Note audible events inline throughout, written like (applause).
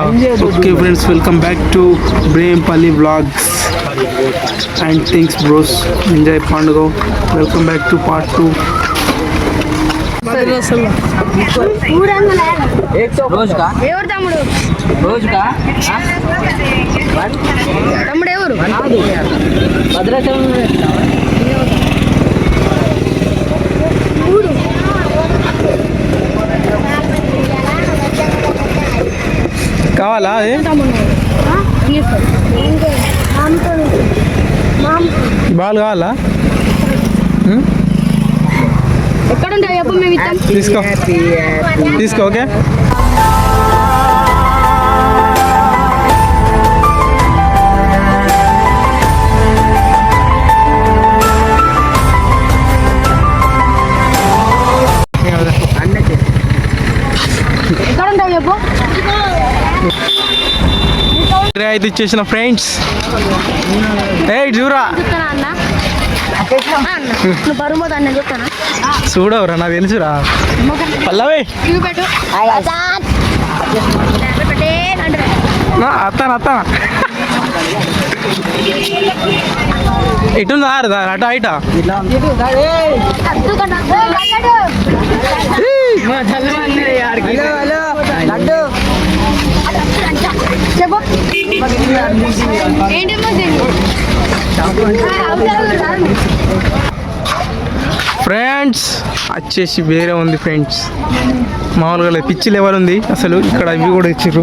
Okay friends welcome back to Brempalli vlogs and things bros enjoy పండుగ welcome back to part two తమ్ముడు? ఎవరు? భద్రాచలం కావాలా? అది ball కావాలా? తీసుకో. తీసుకో ఓకే? అయితే ఇచ్చేసిన ఫ్రెండ్స్. ఏ చూరా చూడవురా నాకు తెలుసురా. పల్లవి. అత్తాను అత్తాను. అరదా అటు చెప్పు ఏంటమ్మా ఫ్రెండ్స్ వచ్చేసి వేరే ఉంది ఫ్రెండ్స్. మామూలుగా పిచ్చి లెవెల్ ఉంది. అసలు ఇక్కడ ఇవి కూడా ఇచ్చారు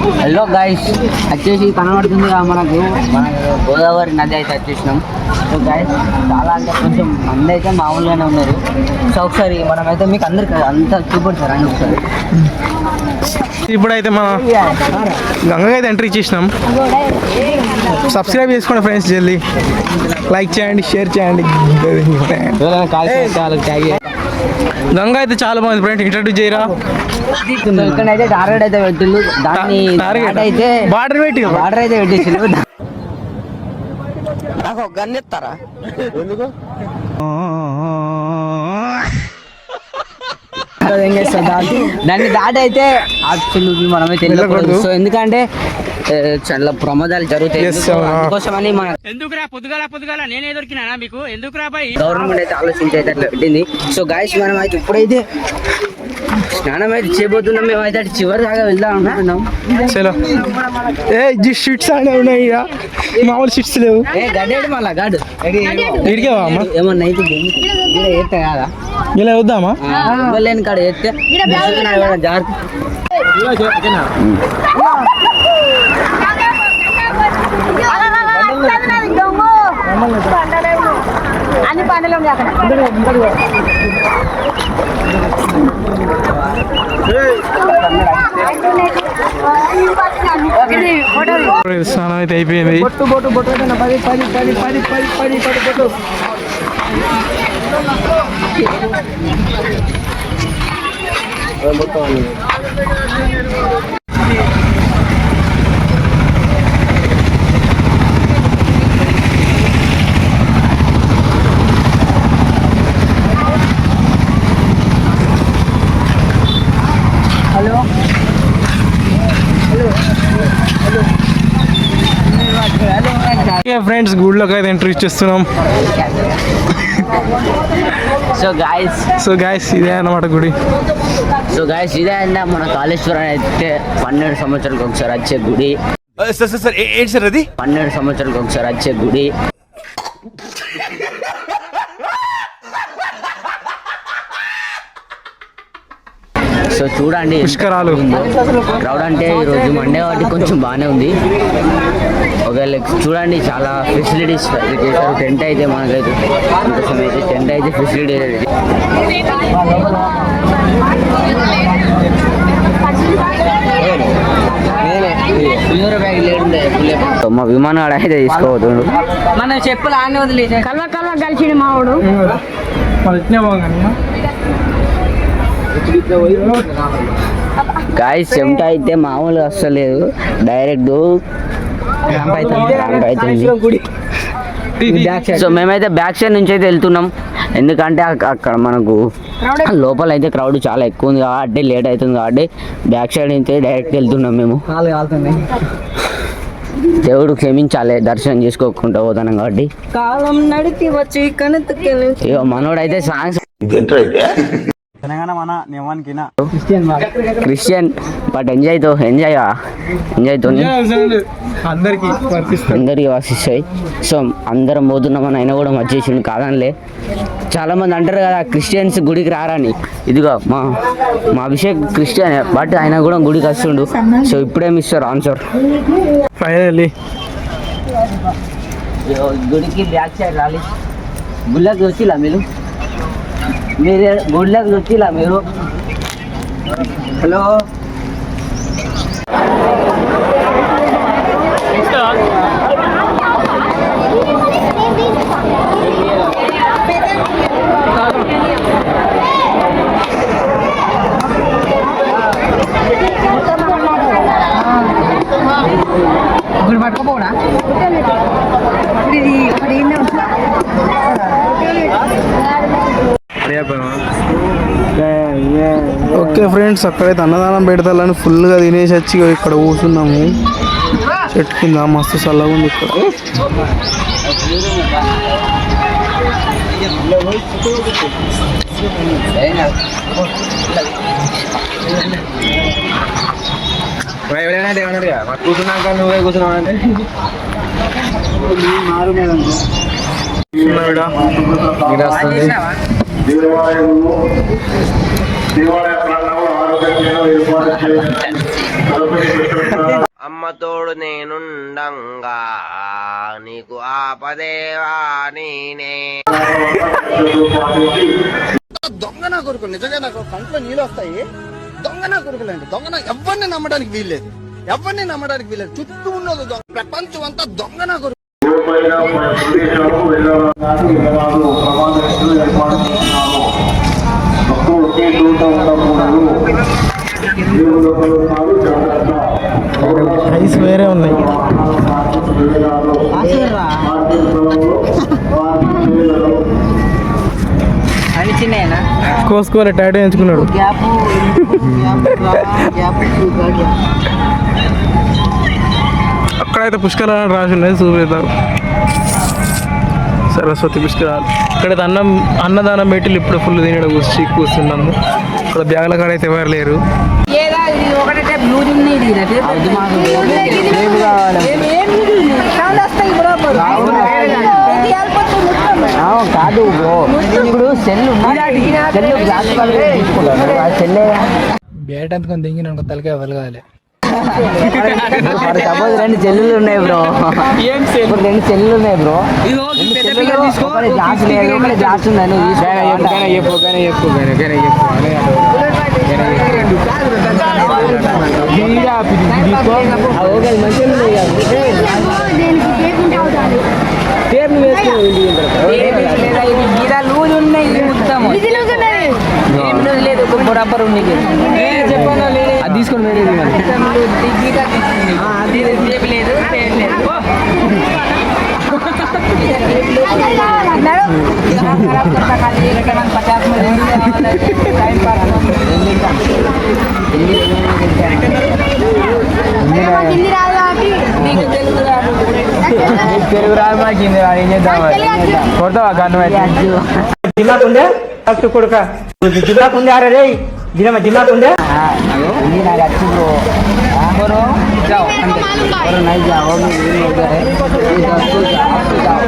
హలో గైస్ వచ్చేసి కనబడుతుంది మనకు. మన గోదావరి నది అయితే వచ్చేసినాం. సో గైస్ చాలా అంటే కొంచెం మంది అయితే మామూలుగానే ఉన్నారు. సో ఒకసారి మనమైతే మీకు అందరికి అంతా చూపెడతారు? అండి ఒకసారి. ఇప్పుడైతే మన గంగకి అయితే ఎంట్రీ ఇచ్చేసినాం. సబ్స్క్రైబ్ చేసుకోండి ఫ్రెండ్స్ జల్దీ. లైక్ చేయండి షేర్ చేయండి. గంగ అయితే చాలా బాగుంది ఫ్రెండ్స్ ఇంట్రడ్యూస్ చేయరా? ఇక్కడైతే టార్గెట్ అయితే పెట్టిల్లు. దాన్ని టార్గెట్? అయితే బార్డర్ పెట్టి వాటర్ అయితే పెట్టేసిండు నాకు ఒక గన్ ఇస్తారా? (laughs) దాన్ని దాటి అయితే మనమైతే వెళ్ళకూడదు వెళ్ళకూడదు. సో ఎందుకంటే ఏ, చాలా ప్రమాదాలు జరుగుతాయి. అందుకోసమని మన ఎందుకురా పొద్దుగాల పొద్దుగాల నేనే దొరికినా మీకు? ఎందుకురా బాయ్? గవర్నమెంట్ అయితే ఆలోచించి అయితే అట్లా పెట్టింది. సో గాయస్ మనం అయితే ఇప్పుడైతే స్నానం అయితే చేయబోతున్నాం. మేము అయితే అటు చివరి దాకా వెళ్దాం అనుకుంటున్నాం. చలో. ఏ జీ షీట్స్ అనే ఉన్నాయి ఇక. మామూలు షీట్స్ లేవు. ఏ గడ్డేడు మళ్ళా గడ్డు. ఇడికే అమ్మా? ఏమన్నా అయితే ఎత్తే కాదా? ఇలా వద్దామా? ఇవ్వలేని కాడ ఎత్తే. అన్ని పండుగలు ఉన్నాయి అక్కడ. స్నానం అయితే అయిపోయింది. ఫ్రెండ్స్ గుడిలోకి అయితే ఎంట్రీ ఇచ్చేస్తున్నాం. (laughs) (laughs) సో గాయస్ సో గాయస్ ఇదే అన్నమాట గుడి. సో గాయస్ ఇదే అండి మన కాళేశ్వరం అయితే పన్నెండు సంవత్సరాలకు ఒకసారి వచ్చే గుడి. సార్ సార్ సార్ ఏ- ఏంటి సార్ అది? పన్నెండు సంవత్సరాలకు ఒకసారి వచ్చే గుడి. సో చూడండి పుష్కరాలు. క్రౌడ్ అంటే ఈరోజు మండే వాటి కొంచెం బాగానే ఉంది. ఒకవేళ చూడండి చాలా ఫెసిలిటీస్ చేశారు. టెంట్ అయితే మనకైతే ఇంకోసం అయితే టెంట్ అయితే ఫెసిలిటీ మా విమానం ఆడ అయితే తీసుకోవద్దు. మన చెప్పులు ఆనే వదిలే కల్వ కల్వ కలిసిండు మావాడు గాయ చెమట అయితే మామూలుగా వస్తలేదు. డైరెక్ట్ సో మేమైతే బ్యాక్ సైడ్ నుంచి అయితే వెళ్తున్నాం. ఎందుకంటే అక్క- అక్కడ మనకు లోపల అయితే క్రౌడ్ చాలా ఎక్కువ ఉంది. కాబట్టి లేట్ అవుతుంది కాబట్టి బ్యాక్ సైడ్ అయితే డైరెక్ట్ వెళ్తున్నాం మేము. దేవుడు క్షమించాలి. దర్శనం చేసుకోకుండా పోతాను కాబట్టి. కాలం నడిచి వచ్చి కనెత్తుకెళ్ళి క్రిస్టియన్ బట్ ఎంజాయ్తో ఎంజాయ్ ఎంజాయ్తో అందరికి అందరికి వర్షిస్తాయి సో అందరం పోతున్నామని అయినా కూడా వచ్చేసిండు కాదనిలే. చాలా మంది అంటారు కదా క్రిస్టియన్స్ గుడికి రారని. ఇదిగో మా మా అభిషేక్ క్రిస్టియన్ బట్ ఆయన కూడా గుడికి వస్తుండు. సో ఇప్పుడే మిస్టర్ ఆన్సర్ ఫైనల్లీ గుడికి బ్యాక్ సైడ్ రాలి. గుళ్ళకి వచ్చిలా మీరు? మీరు గుళ్ళకి వచ్చిలా మీరు హలో ఓకే ఫ్రెండ్స్ అక్కడైతే అన్నదానం పెడతాలని ఫుల్గా తినేసి వచ్చి ఇగో ఇక్కడ కూర్చున్నాము. చెట్టు కింద మస్తు చల్లగా ఉంది ఇక్కడ. కూర్చున్నాక నువ్వే కూర్చున్నావు అంటే? దేవాలయంలో దేవాలయ ప్రాంగణంలో ఆరోగ్య కేంద్రం ఏర్పాటు చేసి అమ్మ తోడు నేనుండంగా నీకు ఆపదేవా నేనే దొంగ నా కొడుకులు నిజంగా నాకు కంట్లో నీళ్ళు వస్తాయి. దొంగ నా కొడుకులు అండి. దొంగ నా ఎవరిని నమ్మడానికి వీల్లేదు. ఎవరిని నమ్మడానికి వీల్లేదు. చుట్టూ ఉన్నది దొంగ ప్రపంచం అంతా దొంగ నా కొడుకు చోట ఉండకూడదు ఐస్ వేరే ఉన్నాయి. కోసుకోవాలి టైట్ ఎంచుకున్నాడు. అక్కడైతే పుష్కరాలు రాసి ఉన్నది చూపిస్తారు సరస్వతి పుష్కరాలు. ఇక్కడైతే అన్నం అన్నదానం పెట్టి ఇప్పుడు ఫుల్ తినడం కూర్చి కూర్చున్నాము ఇక్కడ బ్యాగుల కాడ అయితే ఎవరు లేరు. ఒకటే బ్లూ ఉన్నాయి కాదు ఇప్పుడు సెల్ సెల్ గ్లాస్ తీసుకుంటాను ఆ సెల్ బేట అందుకొని దింగిన వెలగాలి సపోజ్ రెండు సెల్లులు ఉన్నాయి బ్రో ఇప్పుడు రెండు సెల్లులు ఉన్నాయి బ్రో ఒకటి గ్లాస్ లేదు ఒకటి గ్లాస్ ఉంది నువ్వు తీసుకో. ఆ ఓకే, మంచిగా ఉన్నాయి. లూజ్ ఉన్నాయి మొత్తం లేదు బరాబర్ అది తీసుకొని వేరే అది లేదు పేరు లేదు హిందీ రాదు కాబట్టి తెలుగు రాదు మాకు హిందీ రాదు ఏం చేద్దాం కొడతావా గన్ను జిల్లా ಕಲ್ಸು ಕೊಡ್ಕ ಜಿಲ್ಲಾ ಕುಂದೆ ಯಾರ ರೇ ಜಿಲ್ಲಾ ಜಿಲ್ಲಾ ಕುಂದೆ ಹಚ್ಚಿದ್ರು ಅವರು ಜಾವ್ ಅಂದೆ ಅವರು ನೈ ಜಾವ್ ಅವರು ಏನು ಹೋಗ್ತಾರೆ ಹತ್ತು ಜಾವ್ ಹತ್ತು ಜಾವ್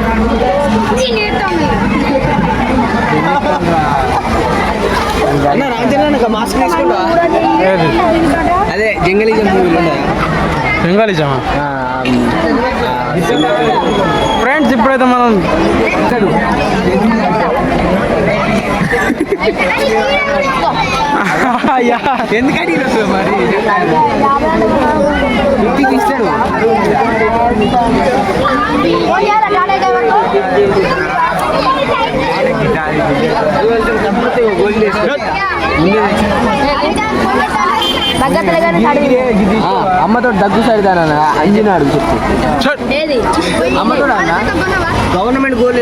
అన్న రాజన్న నాకు మాస్క్ తీసుకుంటా అదే జంగలిజం మూవీలో జంగలిజమా ఫ్రెండ్స్ ఇప్పుడైతే మనం ఎందుకంటే మరి? ఇంటికి ఇస్తాడు. అమ్మతో దగ్గు సరిదానా అంజినాడు చెప్పు. అమ్మతో గవర్నమెంట్ గోల్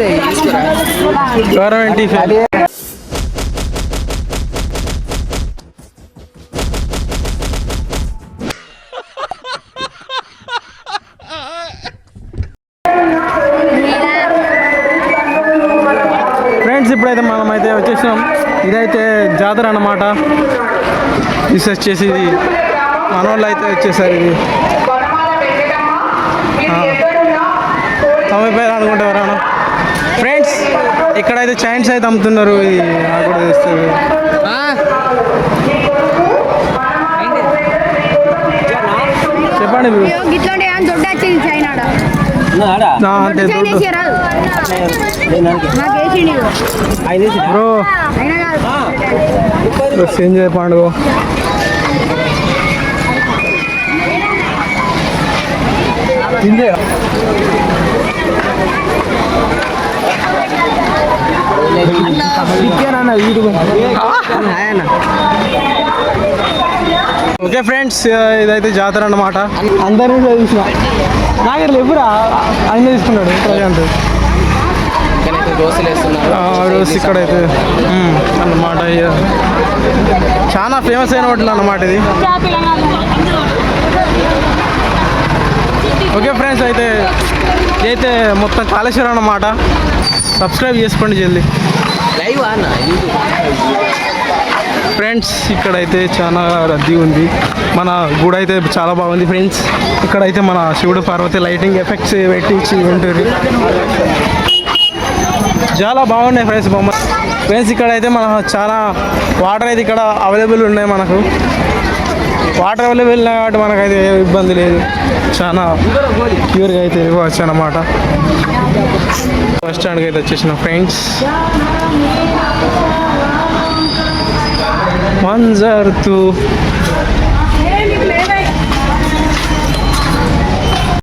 గవర్నమెంట్ ఇదైతే జాతర అన్నమాట. ఇది వచ్చేసి ఇది మనోళ్ళు అయితే వచ్చేసారు ఇది. తొంభై పేరు అనుకుంటారా ఫ్రెండ్స్ ఇక్కడైతే చైన్స్ అయితే అమ్ముతున్నారు ఇది నాకు కూడా తెలుస్తుంది చెప్పండి. బ్రో. ఏం దొడ్డ వచ్చింది చైనాడ నా అంతే చైనా దుడ్డు. రాదు నాకు వేసిండు బ్రో అయినా కాదు బస్ ఎంజాయ్ పండుగ ఓకే ఫ్రెండ్స్ ఇదైతే జాతర అన్నమాట. అందరినీ చూసిన నాగర్ ఎప్పుడా ఆయన తీసుకున్నాడు? ప్రజెంట్ రోజు ఇక్కడైతే. అన్నమాట చాలా ఫేమస్ అయిన హోటల్ అన్నమాట ఇది. ఓకే ఫ్రెండ్స్ అయితే ఇదైతే మొత్తం కాళేశ్వరం అన్నమాట. సబ్స్క్రైబ్ చేసుకోండి జల్దీ. లైవ్ అన్న ఫ్రెండ్స్ ఇక్కడైతే చాలా రద్దీ ఉంది. మన గుడి అయితే చాలా బాగుంది ఫ్రెండ్స్. ఇక్కడైతే మన శివుడు పార్వతి లైటింగ్ ఎఫెక్ట్స్ పెట్టించి ఉంటుంది చాలా బాగున్నాయి ఫ్రెండ్స్ బొమ్మ. ఫ్రెండ్స్ ఇక్కడైతే మన చాలా వాటర్ అయితే ఇక్కడ అవైలబుల్ ఉన్నాయి మనకు. వాటర్ అవైలబుల్ ఉన్నాయి కాబట్టి మనకైతే ఏ ఇబ్బంది లేదు. చాలా క్యూర్గా అయితే ఇవ్వచ్చు అనమాట బస్ స్టాండ్కి అయితే వచ్చేసిన ఫ్రెండ్స్. మంజర్ తూ